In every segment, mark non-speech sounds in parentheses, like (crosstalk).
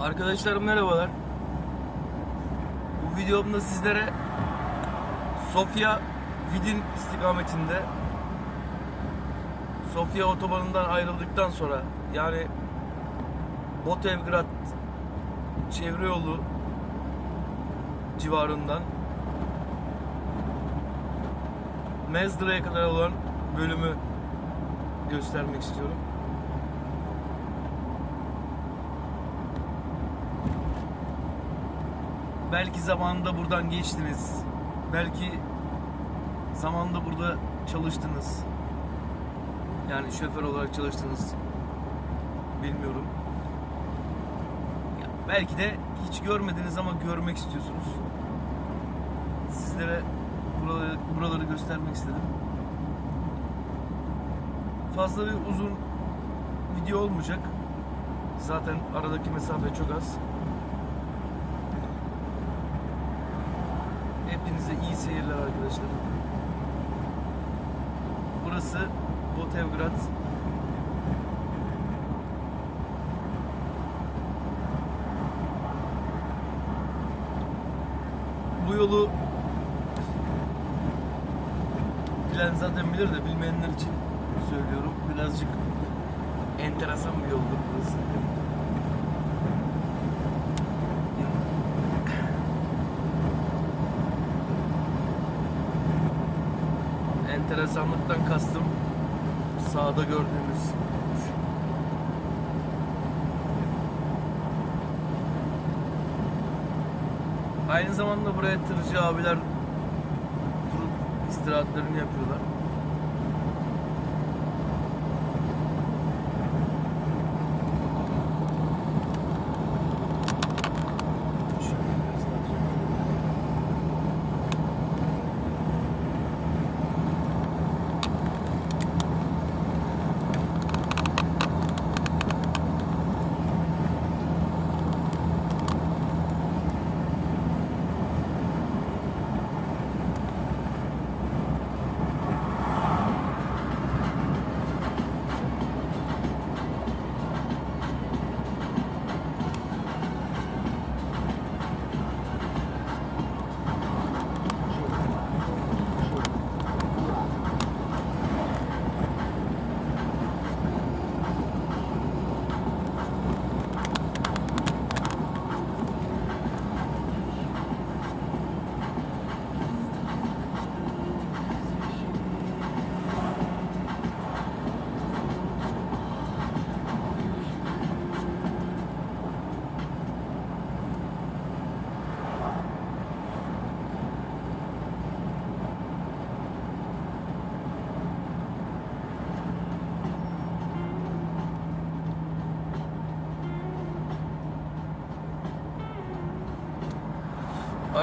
Arkadaşlarım merhabalar. Bu videomda sizlere Sofya Vidin istikametinde Sofya otobanından ayrıldıktan sonra yani Botevgrad çevre yolu civarından Mezdra'ya kadar olan bölümü göstermek istiyorum. Belki zamanında buradan geçtiniz. Belki zamanında burada çalıştınız. Yani şoför olarak çalıştınız. Bilmiyorum. Belki de hiç görmediniz ama görmek istiyorsunuz. Sizlere buraları, buraları göstermek istedim. Fazla bir uzun video olmayacak. Zaten aradaki mesafe çok az. Hepinize iyi seyirler arkadaşlar. Burası Botevgrad. Bu yolu bilen zaten bilir de bilmeyenler için söylüyorum. Birazcık enteresan bir yoldur burası. Enteresanlıktan kastım sağda gördüğümüz Aynı zamanda buraya tırcı abiler durup istirahatlerini yapıyorlar.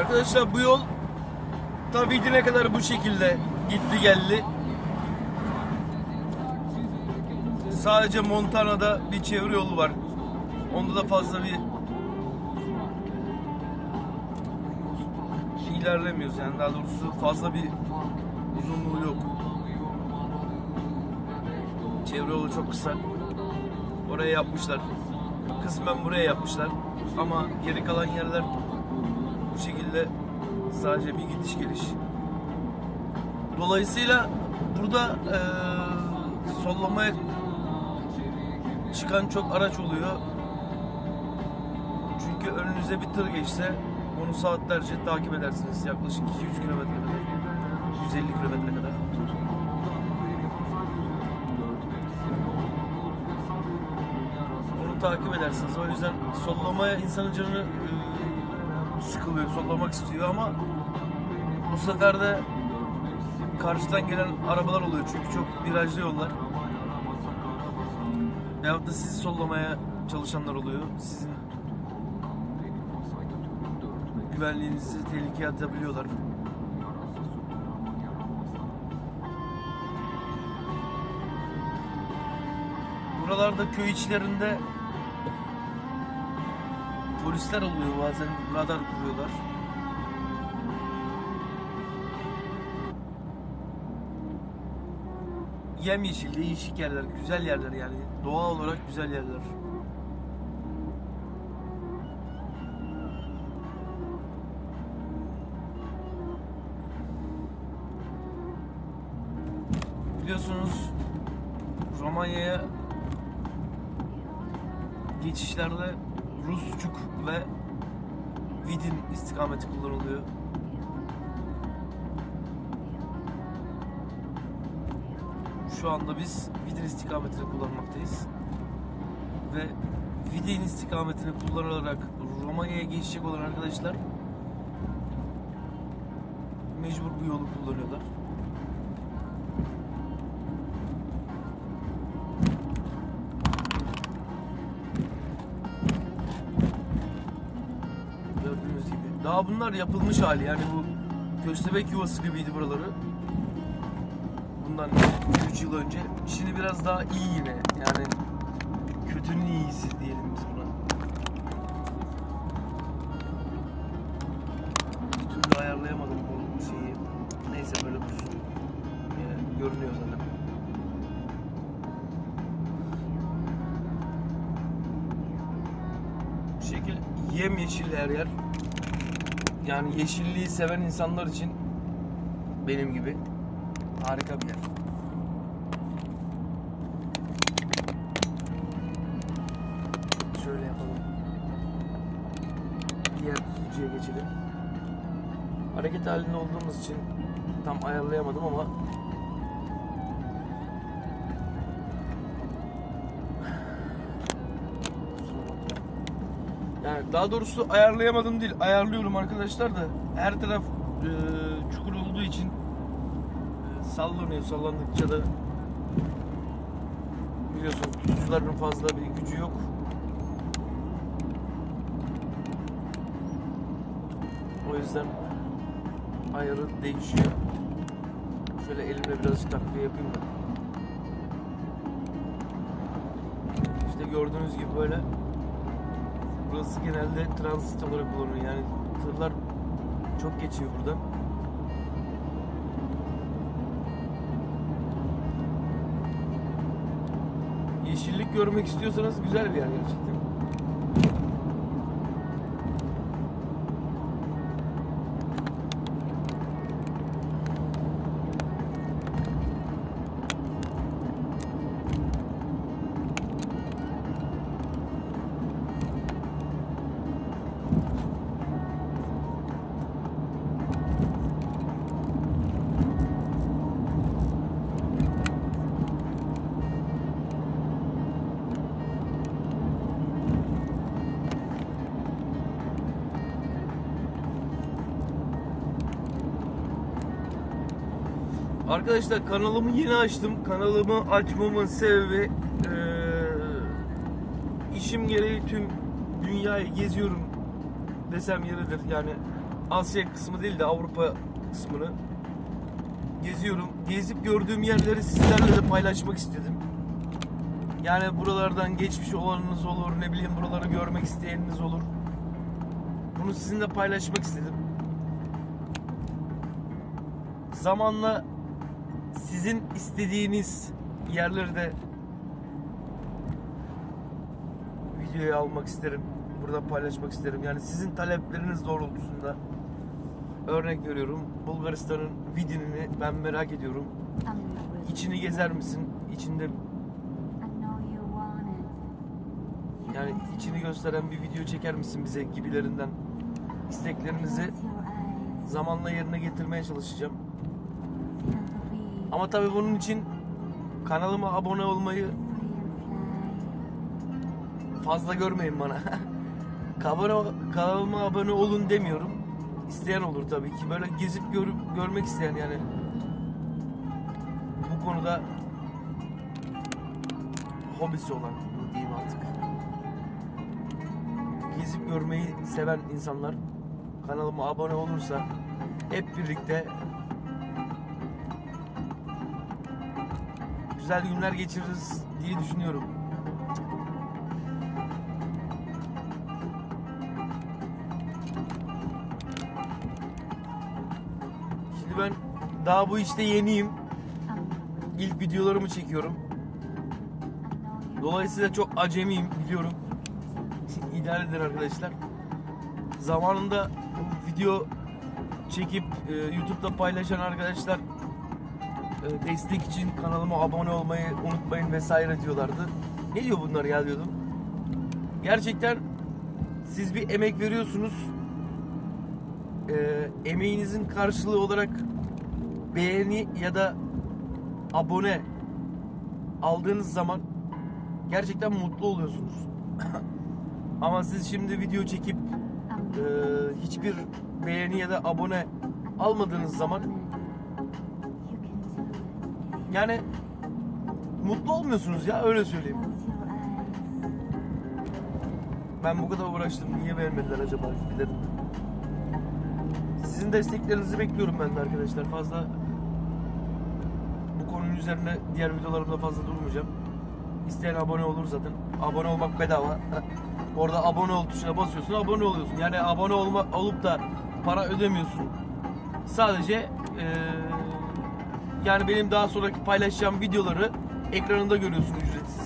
Arkadaşlar bu yol tabii ne kadar bu şekilde gitti geldi. Sadece Montana'da bir çevre yolu var. Onda da fazla bir ilerlemiyoruz yani daha doğrusu fazla bir uzunluğu yok. Çevre yolu çok kısa. Oraya yapmışlar. Kısmen buraya yapmışlar. Ama geri kalan yerler bu şekilde sadece bir gidiş geliş. Dolayısıyla burada eee sollamaya çıkan çok araç oluyor. Çünkü önünüze bir tır geçse onu saatlerce takip edersiniz. Yaklaşık 200 kilometre kadar. 150 kilometre kadar. Onu takip edersiniz. O yüzden sollamaya insanın canı eee, sıkılıyor, sollamak istiyor ama bu sefer de karşıdan gelen arabalar oluyor çünkü çok virajlı yollar. Veyahut da sizi sollamaya çalışanlar oluyor. Sizin güvenliğinizi tehlikeye atabiliyorlar. Buralarda köy içlerinde Polisler oluyor bazen radar kuruyorlar. Yemyeşil, değişik yerler, güzel yerler yani. Doğa olarak güzel yerler. Biliyorsunuz Romanya'ya geçişlerde Rusçuk ve Vidin istikameti kullanılıyor. Şu anda biz Vidin istikametini kullanmaktayız. Ve Vidin istikametini kullanarak Romanya'ya geçecek olan arkadaşlar mecbur bu yolu kullanıyorlar. Bunlar yapılmış hali yani bu köstebek yuvası gibiydi buraları. Bundan 3 yıl önce. Şimdi biraz daha iyi yine. Yani kötünün iyisi diyelim biz buna. Bir türlü ayarlayamadım bu şeyi. Neyse böyle dursun. Yani görünüyor zaten. Bu şekil yemyeşil her yer. Yani yeşilliği seven insanlar için benim gibi harika bir yer. Şöyle yapalım. Diğer tutucuya geçelim. Hareket halinde olduğumuz için tam ayarlayamadım ama daha doğrusu ayarlayamadım değil, ayarlıyorum arkadaşlar da her taraf e, çukur olduğu için e, sallanıyor, sallandıkça da biliyorsunuz tutucuların fazla bir gücü yok. O yüzden ayarı değişiyor. Şöyle elimle birazcık takviye yapayım da. İşte gördüğünüz gibi böyle Burası genelde transit olarak kullanılıyor. Yani tırlar çok geçiyor buradan. Yeşillik görmek istiyorsanız güzel bir yer gerçekten. Arkadaşlar kanalımı yeni açtım. Kanalımı açmamın sebebi eee, işim gereği tüm dünyayı geziyorum desem yeridir. Yani Asya kısmı değil de Avrupa kısmını geziyorum. Gezip gördüğüm yerleri sizlerle de paylaşmak istedim. Yani buralardan geçmiş olanınız olur, ne bileyim buraları görmek isteyeniniz olur. Bunu sizinle paylaşmak istedim. Zamanla sizin istediğiniz yerleri de videoya almak isterim. Burada paylaşmak isterim. Yani sizin talepleriniz doğrultusunda örnek veriyorum. Bulgaristan'ın Vidin'ini ben merak ediyorum. İçini gezer misin? İçinde yani içini gösteren bir video çeker misin bize gibilerinden isteklerinizi zamanla yerine getirmeye çalışacağım. Ama tabii bunun için kanalıma abone olmayı fazla görmeyin bana. (laughs) Abone, kanalıma abone olun demiyorum. İsteyen olur tabii ki. Böyle gezip görüp görmek isteyen yani bu konuda hobisi olan diyeyim artık. Gezip görmeyi seven insanlar kanalıma abone olursa hep birlikte güzel günler geçiririz diye düşünüyorum. Şimdi ben daha bu işte yeniyim. İlk videolarımı çekiyorum. Dolayısıyla çok acemiyim biliyorum. (laughs) İdare edin arkadaşlar. Zamanında video çekip e, YouTube'da paylaşan arkadaşlar destek için kanalıma abone olmayı unutmayın vesaire diyorlardı. Ne diyor bunlar ya diyordum. Gerçekten siz bir emek veriyorsunuz. E, emeğinizin karşılığı olarak beğeni ya da abone aldığınız zaman gerçekten mutlu oluyorsunuz. (coughs) Ama siz şimdi video çekip e, hiçbir beğeni ya da abone almadığınız zaman yani mutlu olmuyorsunuz ya öyle söyleyeyim. Ben bu kadar uğraştım niye beğenmediler acaba bir dedim. Sizin desteklerinizi bekliyorum ben de arkadaşlar. Fazla bu konunun üzerine diğer videolarımda fazla durmayacağım. İsteyen abone olur zaten. Abone olmak bedava. (laughs) Orada abone ol tuşuna basıyorsun, abone oluyorsun. Yani abone olma, olup da para ödemiyorsun. Sadece eee, yani benim daha sonraki paylaşacağım videoları ekranında görüyorsun ücretsiz.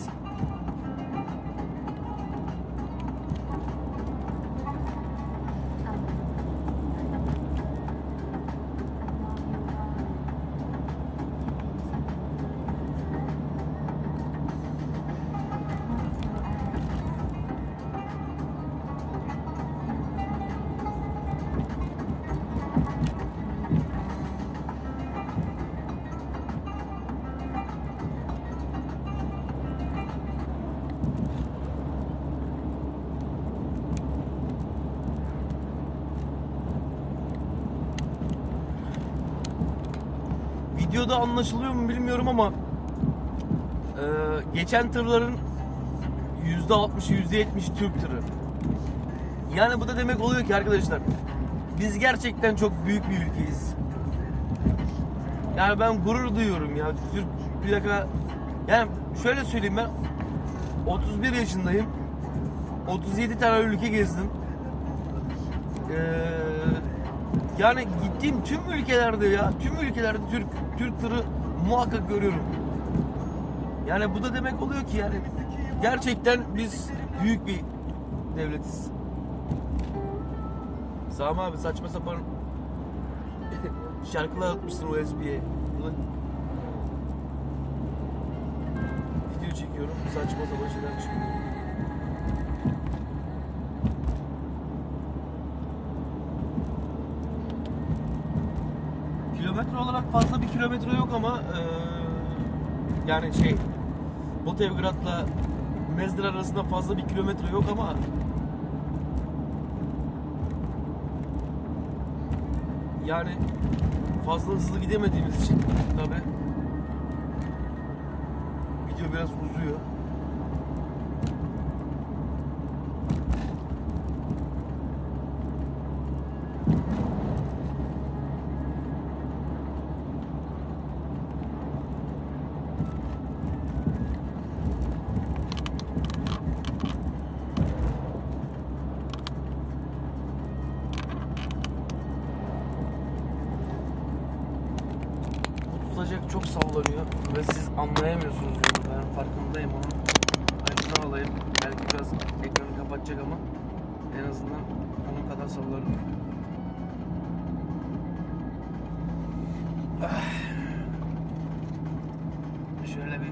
Videoda anlaşılıyor mu bilmiyorum ama eee, geçen tırların %60'ı %70'i Türk tırı. Yani bu da demek oluyor ki arkadaşlar biz gerçekten çok büyük bir ülkeyiz. Yani ben gurur duyuyorum ya Türk plaka yani şöyle söyleyeyim ben 31 yaşındayım. 37 tane ülke gezdim. Ee, yani gittiğim tüm ülkelerde ya tüm ülkelerde Türk Türk tırı muhakkak görüyorum. Yani bu da demek oluyor ki yani gerçekten biz büyük bir devletiz. Sami abi saçma sapan (laughs) şarkılar atmışsın USB'ye. Video çekiyorum saçma sapan şeyler çıkıyor. Fazla bir kilometre yok ama eee, yani şey Botevgrad'la Mezdir arasında fazla bir kilometre yok ama yani fazla hızlı gidemediğimiz için tabi video biraz uzuyor. Tutacak çok sallanıyor ve siz anlayamıyorsunuz diyorum. Ben farkındayım onun. Açıdan alayım. Belki biraz ekranı kapatacak ama en azından onun kadar sallanıyor. Ah. Şöyle bir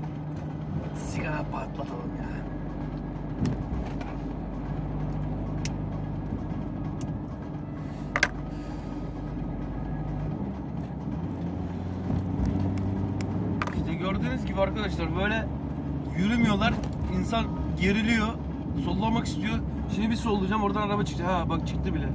sigara patlatalım gibi arkadaşlar böyle yürümüyorlar. İnsan geriliyor. Sollamak istiyor. Şimdi bir sollayacağım oradan araba çıkacak. Ha bak çıktı bile.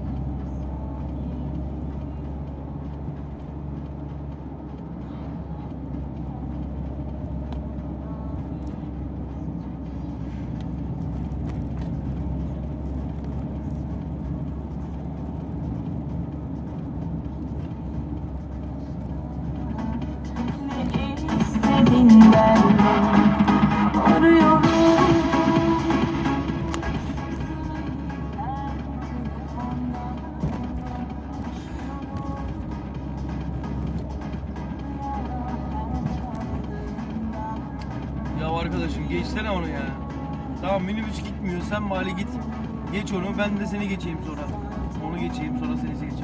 Ben de seni geçeyim sonra. Onu geçeyim sonra seni geçeyim.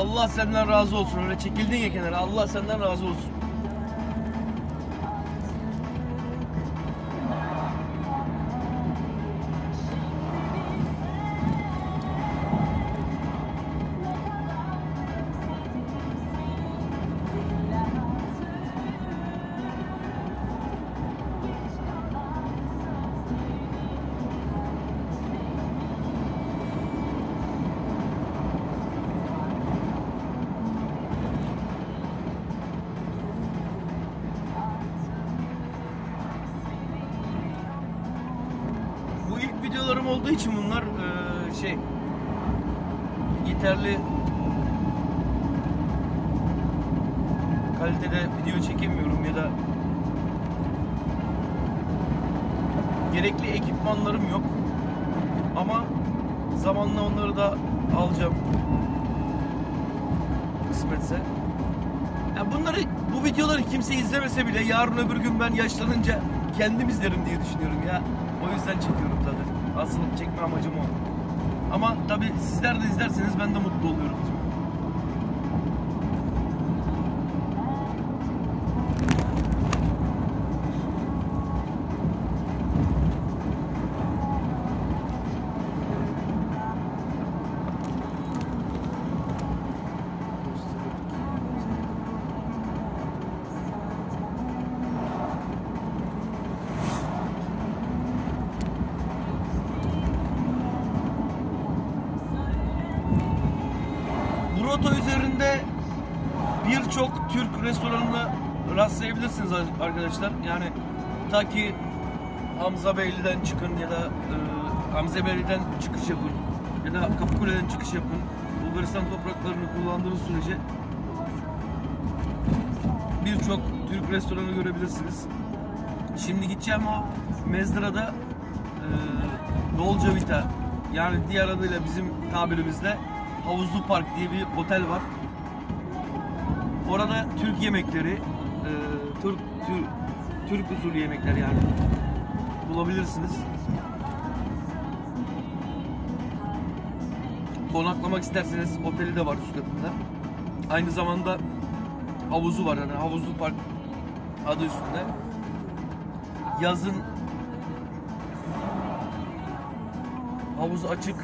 Allah senden razı olsun. Öyle çekildin ya kenara. Allah senden razı olsun. Videolarım olduğu için bunlar eee, şey yeterli kalitede video çekemiyorum ya da gerekli ekipmanlarım yok. Ama zamanla onları da alacağım. Kısmetse. Ya bunları bu videoları kimse izlemese bile yarın öbür gün ben yaşlanınca kendim izlerim diye düşünüyorum ya. O yüzden çekiyorum zaten. Asıl çekme amacım o. Ama tabi sizler de izlerseniz ben de mutlu oluyorum. Rota üzerinde birçok Türk restoranına rastlayabilirsiniz ar- arkadaşlar. Yani ta ki Hamza Beyli'den çıkın ya da e, Hamza Beyli'den çıkış yapın ya da Kapıkule'den çıkış yapın. Bulgaristan topraklarını kullandığınız sürece birçok Türk restoranı görebilirsiniz. Şimdi gideceğim o Mezdra'da e, Dolce Vita yani diğer adıyla bizim tabirimizde Havuzlu Park diye bir otel var. Orada Türk yemekleri, e, Türk, Türk, Türk usulü yemekler yani bulabilirsiniz. Konaklamak isterseniz oteli de var üst katında. Aynı zamanda havuzu var yani Havuzlu Park adı üstünde. Yazın havuz açık.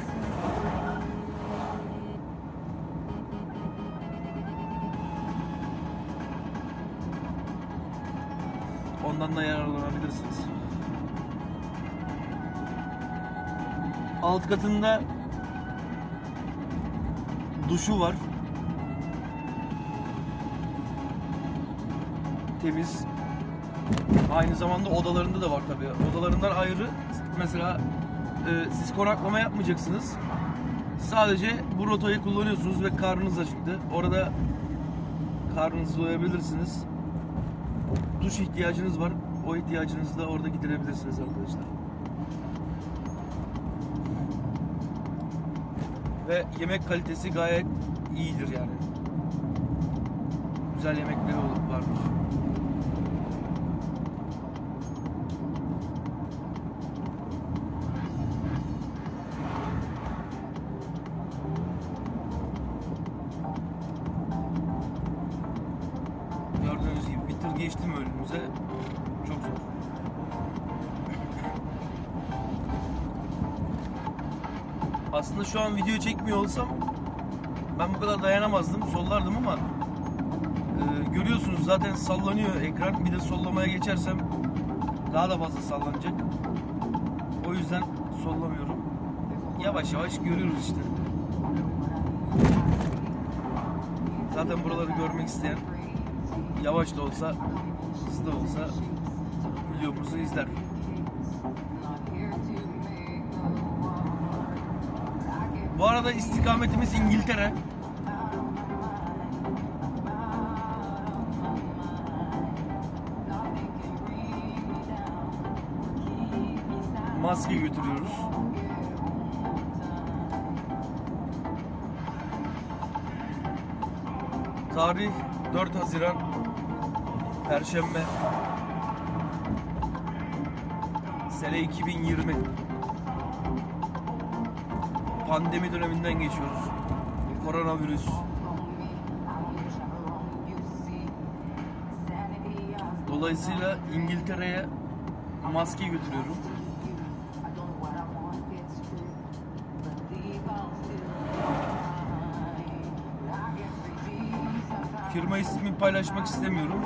Ondan da yararlanabilirsiniz. Alt katında duşu var. Temiz. Aynı zamanda odalarında da var tabii. Odalarından ayrı. Mesela e, siz konaklama yapmayacaksınız. Sadece bu rotayı kullanıyorsunuz ve karnınız acıktı. Orada karnınızı doyabilirsiniz. Duş ihtiyacınız var. O ihtiyacınızı da orada giderebilirsiniz arkadaşlar. Ve yemek kalitesi gayet iyidir yani. Güzel yemekleri ol- şu an video çekmiyor olsam ben bu kadar dayanamazdım, sollardım ama e, görüyorsunuz zaten sallanıyor ekran. Bir de sollamaya geçersem daha da fazla sallanacak. O yüzden sollamıyorum. Yavaş yavaş görüyoruz işte. Zaten buraları görmek isteyen yavaş da olsa, hızlı da olsa videomuzu izler. Bu arada istikametimiz İngiltere. Maske götürüyoruz. Tarih 4 Haziran Perşembe Sene 2020 pandemi döneminden geçiyoruz. Koronavirüs. Dolayısıyla İngiltere'ye maske götürüyorum. Firma ismi paylaşmak istemiyorum.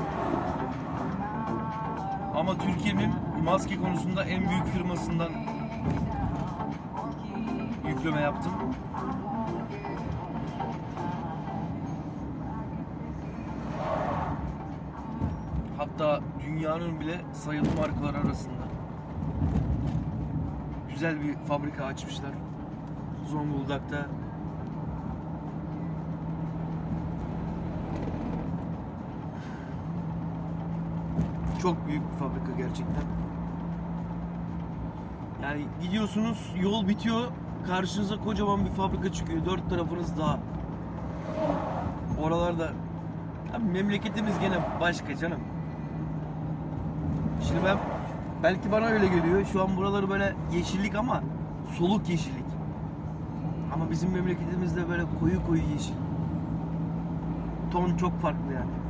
Ama Türkiye'nin maske konusunda en büyük firmasından yükleme yaptım. Hatta dünyanın bile sayılı markalar arasında. Güzel bir fabrika açmışlar. Zonguldak'ta. Çok büyük bir fabrika gerçekten. Yani gidiyorsunuz, yol bitiyor, karşınıza kocaman bir fabrika çıkıyor. Dört tarafınız dağ. Oralarda Abi memleketimiz gene başka canım. Şimdi ben belki bana öyle geliyor. Şu an buraları böyle yeşillik ama soluk yeşillik. Ama bizim memleketimizde böyle koyu koyu yeşil. Ton çok farklı yani.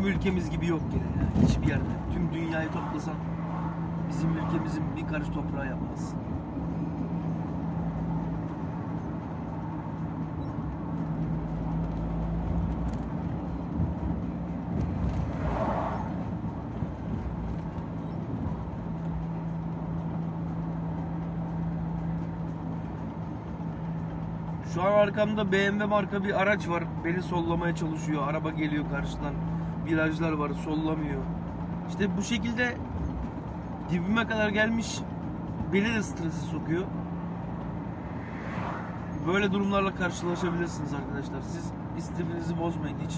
Bizim ülkemiz gibi yok yine ya. Hiçbir yerde. Tüm dünyayı toplasan bizim ülkemizin bir karış toprağı yapmaz. Şu an arkamda BMW marka bir araç var. Beni sollamaya çalışıyor. Araba geliyor karşıdan. Virajlar var, sollamıyor. İşte bu şekilde dibime kadar gelmiş beni de strese sokuyor. Böyle durumlarla karşılaşabilirsiniz arkadaşlar. Siz istifinizi bozmayın hiç.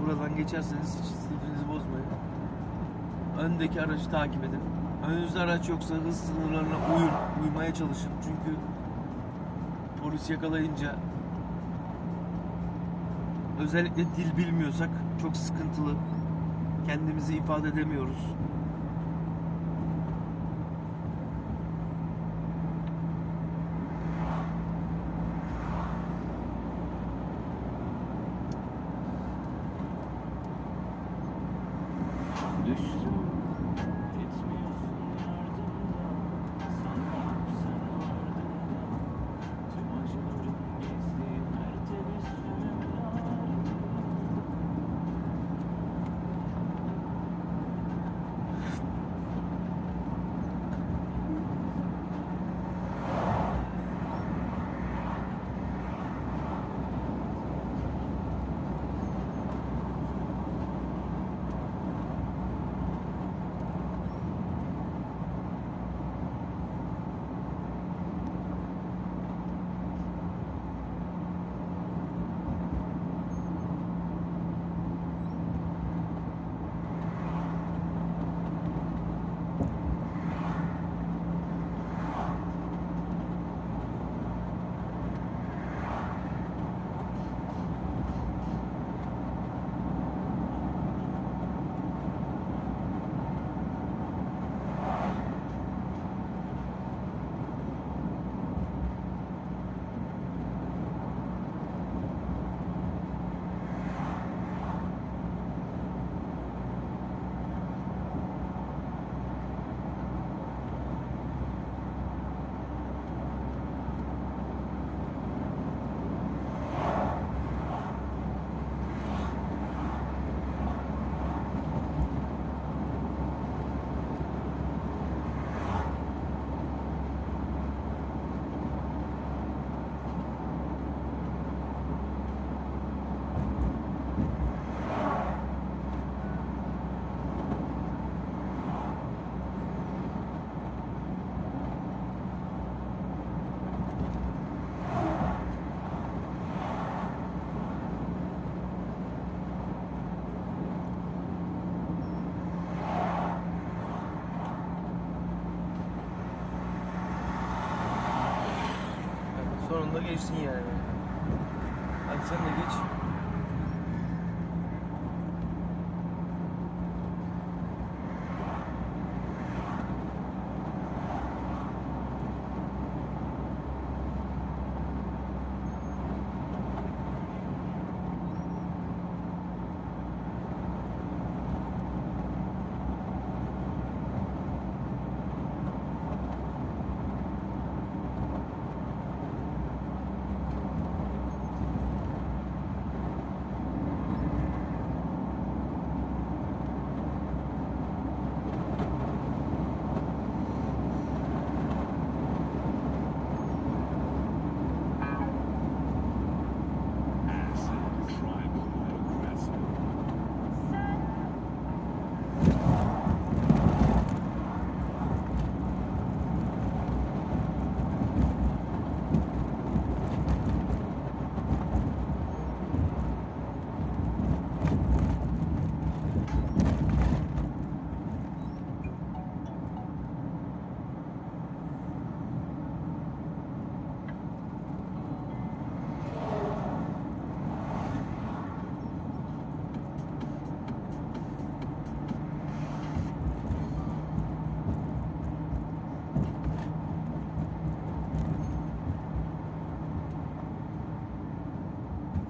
Buradan geçerseniz hiç istifinizi bozmayın. Öndeki aracı takip edin. Önünüzde araç yoksa hız sınırlarına uyun, uymaya çalışın. Çünkü polis yakalayınca özellikle dil bilmiyorsak çok sıkıntılı. Kendimizi ifade edemiyoruz. Sonunda geçtin yani. Hadi sen de geç.